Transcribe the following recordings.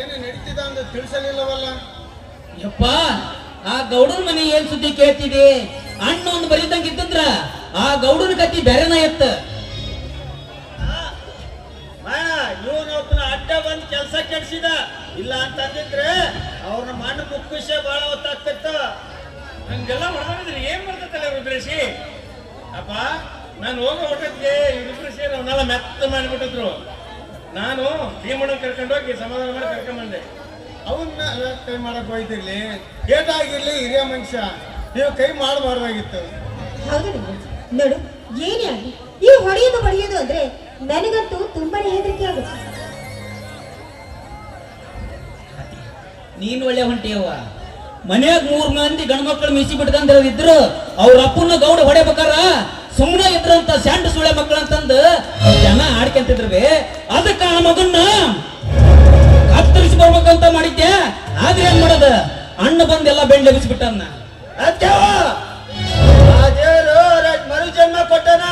ಏನು ನಡೀತಿದ ಅಂತ ತಿಳಿಸಲಿಲ್ಲವಲ್ಲ? ಯಪ್ಪ ಆ ಗೌಡನ ಮನೆ ಏನ್ ಸುದ್ದಿ ಕೇಳ್ತಿದಿ? ಅಣ್ಣ ಒಂದು ಬರೀದಂಗ ಇದ್ದಂದ್ರ ಆ ಗೌಡನ ಕತ್ತಿ ಬೆರೆನ ಎತ್ತ? ಇವನೊಬ್ಬನ ಅಡ್ಡ ಬಂದ್ ಕೆಲಸ ಕೆಡ್ಸಿದ. ಇಲ್ಲ ಅಂತಂದಿದ್ರೆ ಅವ್ರನ್ನ ಮಣ್ಣ ವಿಷಯ ಬಹಳ ಹೊತ್ತಾಗ್ತಿತ್ತು. ಹಂಗೆಲ್ಲ ಹೊಡೆದಿದ್ರೆ ಏನ್ ಬರ್ತೈತಲ್ಲ ರುದ್ರೇಶಿ? ಅಪ್ಪ ನಾನು ಹೋಗೋ ಹೊಟ್ಟೆ ಇವ್ರಿಬ್ರು ಸೇರಿ ಅವನ್ನೆಲ್ಲ ಮೆತ್ತ ಮಾಡಿಬಿಟ್ಟಿದ್ರು. ನಾನು ಭೀಮಣ್ಣ ಕರ್ಕೊಂಡು ಹೋಗಿ ಸಮಾಧಾನ ಮಾಡಿ ಕರ್ಕೊಂಡ್ಬಂದೆ ಅವನ್ನ ಕೈ ಮಾಡಕ್ ಹೋಯ್ತಿರ್ಲಿ. ಏಟಾಗಿರ್ಲಿ ಹಿರಿಯ ಮನುಷ್ಯ? ನೀವು ಕೈ ಮಾಡಬಾರ್ದಾಗಿತ್ತು. ಹೌದು. ನೋಡು ಏನೇ ಆಗಲಿ ಈ ಹೊಡೆಯೋದು ಹೊಡೆಯೋದು ಅಂದ್ರೆ ನನಗಂತೂ ತುಂಬಾನೇ ಹೆದರಿಕೆ ಆಗುತ್ತೆ. ನೀನ್ ಒಳ್ಳೆ ಹೊಂಟಿಯವ್ವ ಮನ್ಯಾಗ ಮೂರ್ ಮಂದಿ ಗಂಡ್ಮಕ್ಳು ಮೀಸಿ ಬಿಟ್ಕಂದ್ರ ಇದ್ರು ಅವ್ರ ಅಪ್ಪನ ಗೌಡ ಹೊಡೆಬೇಕಾರ ಸುಮ್ಮನೆ ಇದ್ರಂತ ಸ್ಯಾಂಡ್ ಸುಳೆ ಮಕ್ಕಳು ಅಂತಂದು ಜನ ಆಡ್ಕೊಂತಿದ್ರು ಅದಕ್ಕ ಆ ಮಗನ್ನ ಕತ್ತರಿಸಿ ಬರ್ಬೇಕಂತ ಮಾಡಿದ್ದೆ ಆದ್ರೆ ಏನ್ ಮಾಡೋದ? ಅಣ್ಣ ಬಂದೆಲ್ಲ ಬೆಂಡ್ ಎಬ್ಬಿಸ್ಬಿಟ್ಟನ್ನ ಮರು ಜನ್ಮ ಕೊಟ್ಟನ.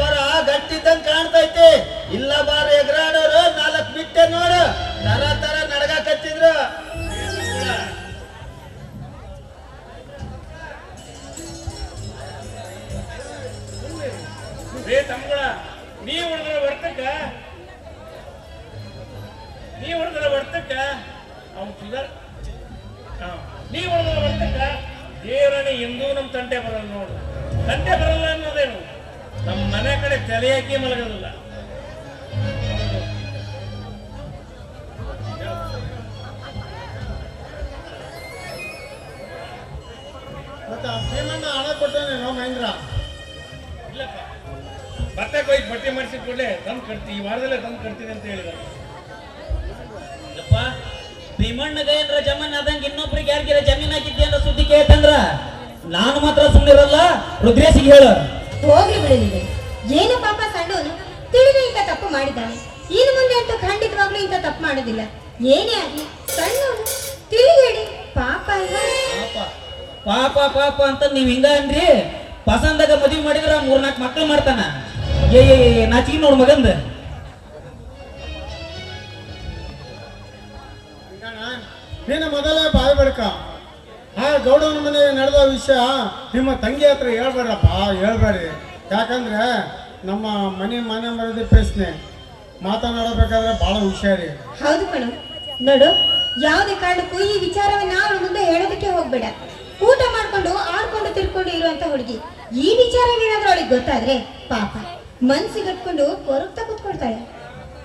ಬರ ಗಟ್ಟಿದ್ದಂಗ್ ಕಾಣ್ತೈತಿ. ಇಲ್ಲ ಬಾರ ಎಗರಾಡೋರು ತಮ್ಮಗಳ ನೀ ಹೊಡೆದ್ರ ಬರ್ತಕ್ಕ ನೀ ಹೊಡೆದ್ರ ಬರ್ತಕ್ಕ ಅವ್ನು ಹಾ. ನೀ ಹೊಡೆದ್ರ ಬರ್ತಕ್ಕ ದೇವರನೇ ಎಂದೂ ನಮ್ಮ ತಂಟೆ ಬರಲ್ಲ ನೋಡು. ತಂಟೆ ಬರಲ್ಲ ಅನ್ನೋದೇನು? ನಮ್ಮ ಮನೆ ಕಡೆ ತಲೆ ಹಾಕಿ ಮಲಗೋದಿಲ್ಲ ಮತ್ತೆ ಆ ಭೀಮಣ್ಣ ಹಣ ಕೊಟ್ಟನೇನೋ ಮಹೇಂದ್ರ? ಇಲ್ಲಪ್ಪ. ಭತ್ತಕ್ಕೆ ಹೋಗಿ ಬಟ್ಟೆ ಮಾಡಿಸಿದ ಕೂಡಲೇ ತಂದು ಕಟ್ತಿ ಈ ವಾರದಲ್ಲೇ ತಂದು ಕಟ್ತೀನಿ ಅಂತ ಹೇಳಿದ್ರು. ಯಪ್ಪ ಭೀಮಣ್ಣಗ ಏನ್ರ ಜಮೀನ್ ಆದಂಗ ಇನ್ನೊಬ್ರಿಗೆ ಯಾರಿಗಾರ ಜಮೀನ್ ಹಾಕಿದ್ದೆ ಅನ್ನೋ ಸುದ್ದಿ ಕೇಳ್ತಂದ್ರ? ನಾನು ಮಾತ್ರ ಸುಮ್ಮನಿರಲ್ಲ ರುದ್ರೇಶಿಗೆ ಹೇಳು. ಹೋಗ್ಲಿ ಬಿಡಲಿದೆ ಏನು ಪಾಪ ಸಣ್ಣವನು ತಿಳಿದು ಇಂಥ ತಪ್ಪು ಮಾಡಿದ್ದಾನೆ. ಇನ್ನು ಮುಂದೆ ಅಂತೂ ಖಂಡಿತವಾಗ್ಲೂ ಇಂಥ ತಪ್ಪು ಮಾಡೋದಿಲ್ಲ. ಏನೇ ಆಗ್ಲಿ ಸಣ್ಣವನು ತಿಳಿ ಹೇಳಿ ಪಾಪ ಅಲ್ವಾ? ಪಾಪ ಪಾಪ ಪಾಪ ಅಂತ ನೀವ್ ಹಿಂಗ ಅಂದ್ರಿ? ಪಸಂದಾಗ ಮದುವೆ ಮಾಡಿದ್ರ ಮೂರ್ನಾಲ್ಕು ಮಕ್ಕಳು ಮಾಡ್ತಾನ. ಏ ಏ ನಾಚಿಗೆ ನೋಡ್ ಮಗಂದ. ನೀನು ಮೊದಲೇ ಬಾಯಿ ಬಡ್ಕ. ಆ ಗೌಡನ ಮನೆ ನಡೆದ ವಿಷಯ ನಿಮ್ಮ ತಂಗಿ ಹತ್ರ ಹೇಳ್ಬೇಡ್ರಪ್ಪ ಹೇಳ್ಬೇಡಿ. ಯಾಕಂದ್ರೆ ನಮ್ಮ ಮನೆ ಮನೆ ಮರದ ಪ್ರಶ್ನೆ. ಮಾತನಾಡಬೇಕಾದ್ರೆ ಬಹಳ ಹುಷಾರಿ. ಹೌದು ಮೇಡಮ್ ನೋಡು ಯಾವುದೇ ಕಾರಣಕ್ಕೂ ಈ ವಿಚಾರವನ್ನ ಅವಳ ಮುಂದೆ ಹೇಳೋದಕ್ಕೆ ಹೋಗ್ಬೇಡ. ಊಟ ಮಾಡ್ಕೊಂಡು ಆಡ್ಕೊಂಡು ತಿರ್ಕೊಂಡು ಇರುವಂತ ಹುಡುಗಿ. ಈ ವಿಚಾರ ಏನಾದ್ರೂ ಅವಳಿಗೆ ಗೊತ್ತಾದ್ರೆ ಪಾಪ. ಮನ್ಸಿಗೆ ಹತ್ಕೊಂಡು ಕೊರಗ್ತಾ ಕೂತ್ಕೊಳ್ತಾಳೆ.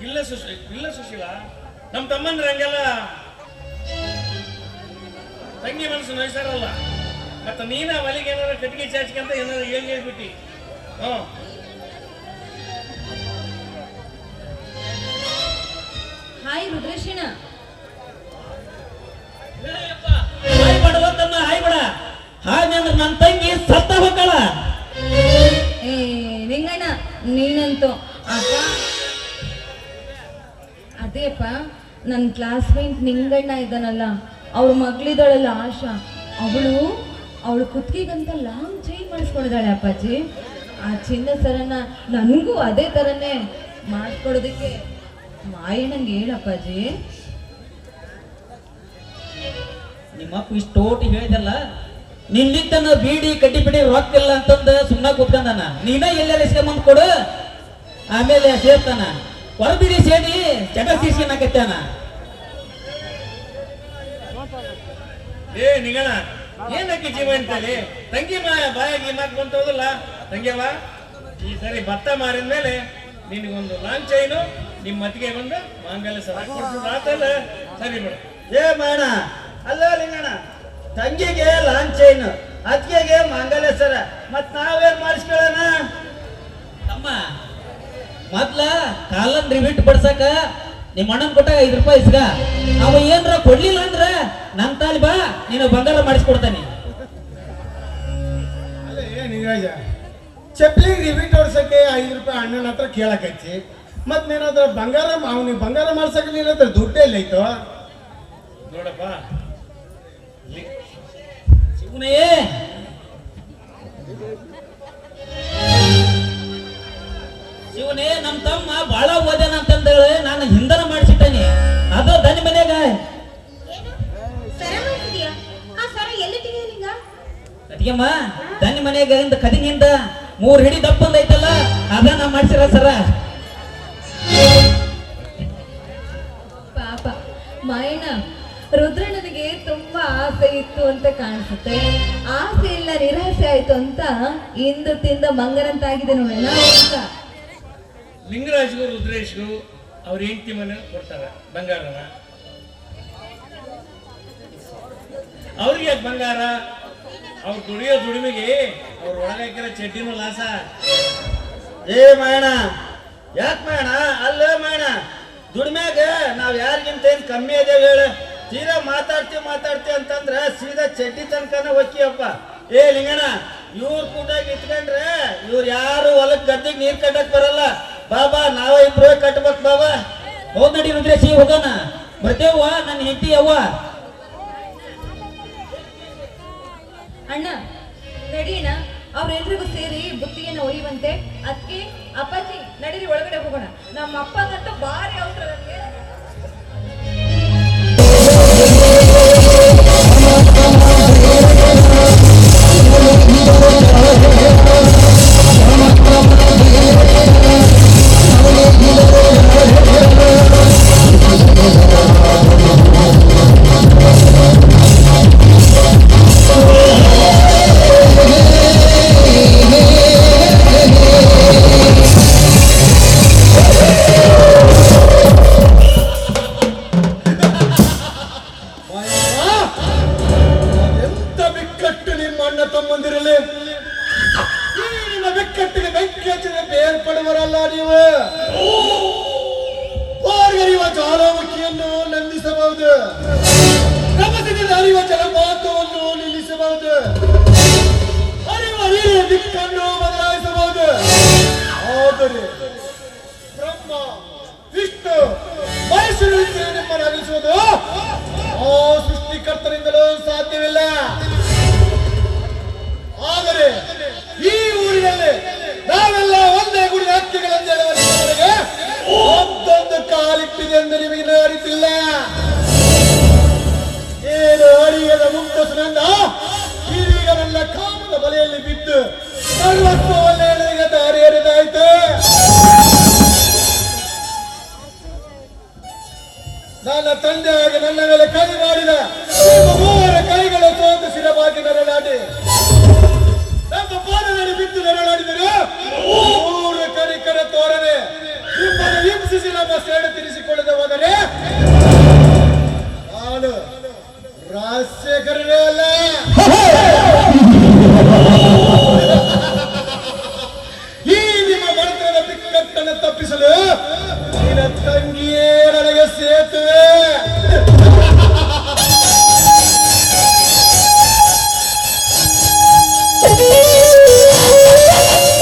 ಇಲ್ಲ ಸುಶೀಲ ಇಲ್ಲ ಸುಶೀಲ. ನಮ್ಮ ತಮ್ಮಂದ್ರೆ ಹಂಗೆಲ್ಲ ತಂಗಿ ಮನಸ್ಸು ನೋಯ್ಸಾರಲ್ಲ. ಮತ್ತೆ ನೀನ ಮಲಿಗೆ ಏನಾರ ಕಟ್ಟಿಗೆ ಚಾಚ್ಕಂತ ಏನಾರ ಹೇಳಿ ಹೇಳ್ಬಿಟ್ಟಿ. ಹ್ಞೂ. ಹಾಯ್ ರುದ್ರೇಶಣ್ಣ ಹೋಗ್ತಾಳ ಏ ನಿಂಗಣ್ಣ ನೀನಂತೂ. ಅಪ್ಪ. ಅದೇಪ್ಪ ನನ್ನ ಕ್ಲಾಸ್ಮೇಟ್ ನಿಂಗಣ್ಣ ಇದ್ದಾನಲ್ಲ ಅವ್ರ ಮಗಳಿದ್ದಾಳಲ್ಲ ಆಶಾ. ಅವಳು ಅವಳು ಕುತ್ತಿಗೆಗಂತ ಲಾಂಗ್ ಚೈನ್ ಮಾಡಿಸ್ಕೊಂಡಿದ್ದಾಳೆ ಅಪ್ಪಾಜಿ. ಆ ಚಿನ್ನ ಸರನ್ನ ನನಗೂ ಅದೇ ಥರನೇ ಮಾಡಿಸ್ಕೊಡೋದಕ್ಕೆ ಮಾಯಣ್ಣಂಗೆ ಹೇಳಪ್ಪಾಜಿ ನಿಮ್ಮಪ್ಪ ಇಷ್ಟು ಹೇಳಿದಲ್ಲ ನಿನ್ನಿತ್ತನ ಬೀಡಿ ಕಡ್ಡಿ ಬಿಡಿ ರೊಕ್ಕಿಲ್ಲ ಅಂತಂದ ಸುಮ್ಮನೆ ಕೂತ್ಕೊಂಡನ. ನೀನ ಎಲ್ಲೆಲ್ಲ ಇಸ್ಕೊಂಬಂದ್ ಕೊಡು. ಆಮೇಲೆ ಸೇರ್ತಾನ. ಹೊರಬಿಡಿ ಸೇರಿ ಚಟ ಸೀಸ್ಕೊಳಕತ್ತಾನ ಏ ನಿಗಣ ಏನಕ್ಕೆ ಜೀವ ಅಂತೇಳಿ ತಂಗಿ ಮಾ ಬಾಯಾಗಿ ಮಾತು ಬಂತ ಹೋದಲ್ಲ? ತಂಗಿಯವ ಈ ಸರಿ ಭತ್ತ ಮಾರಿದ ಮೇಲೆ ನಿನಗೊಂದು ಲಾಂಗ್ ಚೈನು ನಿಮ್ಮ ಮತ್ತಿಗೆ ಬಂದು ಮಾಂಗಲ್ಯ ಆತಲ್ಲ, ಸರಿ ಬಿಡು. ಏ ಮಾಡ ಅಲ್ಲ ಲಿಂಗಣ ತಂಗಿಗೆ ಲಾಂಗ್ ಚೈನ್ ಅತ್ತಿಗೆಗೆ ಮಾಂಗಲ್ಯ ಸರ ಮತ್ ನಾವೇನ್ ಮಾಡಿಸ್ಕೊಳ್ಳೋಣ? ತಮ್ಮ ಮೊದ್ಲ ಕಾಲನ್ ರಿವಿಟ್ ಬಡ್ಸಕ ನಿಮ್ಮ ಅಣ್ಣನ್ ಕೊಟ್ಟಾಗ ಐದು ರೂಪಾಯಿ ಇಸ್ಗ. ಅವ ಏನ್ರ ಕೊಡ್ಲಿಲ್ಲ ಅಂದ್ರ ನನ್ ತಾಲಿ ಬಾ ನೀನು ಬಂಗಾರ ಮಾಡಿಸ್ಕೊಡ್ತಾನೆ. ಚಪ್ಲಿ ರಿವಿಟ್ ಹೊಡ್ಸಕ್ಕೆ ಐದು ರೂಪಾಯಿ ಅಣ್ಣನ ಹತ್ರ ಕೇಳಕಚ್ಚಿ ಮತ್ ನೀನಾದ್ರ ಬಂಗಾರ ಅವನಿಗೆ ಬಂಗಾರ ಮಾಡ್ಸಕ್ಕೆ ನೀನ್ ಹತ್ರ ದುಡ್ಡೇ ಆಯ್ತು? ನೋಡಪ್ಪ ಇವನೇ ಇವನೇ ನಮ್ಮ ತಮ್ಮ ಬಹಳ ಓದ್ಯಾನ ಅಂತಂದೇಳಿ ನಾನು ಹಿಂದನ ಮಾಡಿಸಿಟ್ಟೇನಿ. ಅದು ದನ ಮನೆಯಾಗ. ಅದಿಗೆಮ್ಮ ದನ ಮನೆಯಾಗ ಇಂದ ಕದಿನಿಂದ ಮೂರ್ ಹಿಡಿ ದಪ್ಪ ಐತಲ್ಲ ಅದ ನಾ ಮಾಡ್ಸಿರ ಸರ. ಪಾಪ ಮಾಯಣ್ಣ ರುದ್ರಣ್ಣ ತುಂಬಾ ಆಸೆ ಇತ್ತು ಅಂತ ಕಾಣಿಸುತ್ತೆ. ಆಸೆ ಇಲ್ಲ, ನಿರಾಸೆ ಆಯ್ತು ಅಂತ ಇಂದು ತಿಂದ ಮಂಗನಂತಾಗಿದೆ ನೋಡೋಣ ಲಿಂಗರಾಜ್ಗೂ ರುದ್ರೇಶ್ಗೂ ಅವ್ರ ಹೆಂಡತಿ ಮನೆ ಕೊಡ್ತಾರ, ಬಂಗಾರನ. ಅವ್ರಿಗೆ ಯಾಕೆ ಬಂಗಾರ? ಅವ್ರು ದುಡಿಯೋ ದುಡಿಮೆಗೆ ಅವ್ರ ಒಳಗೆ ಹಾಕಿರೋ ಚಡ್ಡಿನೂ ಲಾಸ. ಏ ಮಾಯಣ ಯಾಕೆ ಮಾಯಣ ಅಲ್ಲ ಮಾಯಣ ದುಡಿಮ್ಯಾಗ ನಾವ್ ಯಾರಿಗಿಂತ ಏನ್ ಕಮ್ಮಿ ಅದೇವ್ ಹೇಳ. ತೀರಾ ಮಾತಾಡ್ತಿ ಮಾತಾಡ್ತಿ ಅಂತಂದ್ರ ಸೀದಾ ಚಡ್ಡಿ ತನಕನ ಒಕ್ಕಿಯಪ್ಪ. ಏ ಲಿಂಗಣ್ಣ, ಇವ್ರ ಕೂಟಾಗ ಇಟ್ಕೊಂಡ್ರೆ ಇವ್ರು ಯಾರು ಹೊಲಕ್ ಗದ್ದೆಗೆ ನೀರ್ ಕಟ್ಟಕ್ ಬರಲ್ಲ. ಬಾಬಾ, ನಾವ ಇಬ್ರು ಕಟ್ಬೇಕ್ ಬಾಬಾ. ಹೋದ್ ನಡಿ ರುದ್ರೇಶಿ, ಹೋಗೋಣ. ಬರ್ತೇವ ನನ್ನ ಹೆಂಡತಿ ಅವ್ವ. ಅಣ್ಣ ನಡೀಣ ಅವ್ರೆಲ್ರಿಗೂ ಸೇರಿ ಬುತ್ತಿಗೆನ ಒಯ್ಯುವಂತೆ. ಅದಕ್ಕೆ ಅಪ್ಪಾಜಿ, ನಡೀರಿ, ಒಳಗಡೆ ಹೋಗೋಣ. ನಮ್ಮ ಅಪ್ಪಗಂತ ಭಾರಿ ಅವಸರ ನನಗೆ ರಭಸದಿಂದ ಹರಿಯುವ ಜಲಪಾತವನ್ನು ನಿಲ್ಲಿಸಬಹುದು. ಹರಿಯುವ ನೀರಿನ ದಿಕ್ಕನ್ನು ಬದಲಾಯಿಸಬಹುದು. ಆದರೆ ಬ್ರಹ್ಮ, ವಿಷ್ಣು ಮೈಸೂರು ನಿಮ್ಮನ್ನು ಅಗಲಿಸುವುದು ಆ ಸೃಷ್ಟಿಕರ್ತರಿಂದಲೂ ಸಾಧ್ಯವಿಲ್ಲ ಸುನಂದ ಇದೀಗ ನನ್ನ ಬಲೆಯಲ್ಲಿ ಬಿದ್ದು ಸರ್ವಸ್ವವನ್ನೇ ನನಗೆ ದಾರಿ ನನ್ನ ತಂದೆಯಾಗಿ ನನ್ನ ಮೇಲೆ ಕೈ ಮಾಡಿದ ಮೂವರ ಕೈಗಳ ಸೋಂಕು ಶಿರವಾಗಿ ನರಳಾಡಿ. ನಮ್ಮ ಪಾದದಲ್ಲಿ ಬಿದ್ದು ನರಳಾಡಿದರು ಮೂರು ಕರಿಕರ ತೋರನೆ ನಿಮ್ಮನ್ನು ಹಿಂಸಿಸಿ ನಮ್ಮ ಸೇಡು ತಿರಿಸಿಕೊಳ್ಳದೆ ಹೋದರೆ ನಾನು ರಾಜಶೇಖರನೇ ಅಲ್ಲ.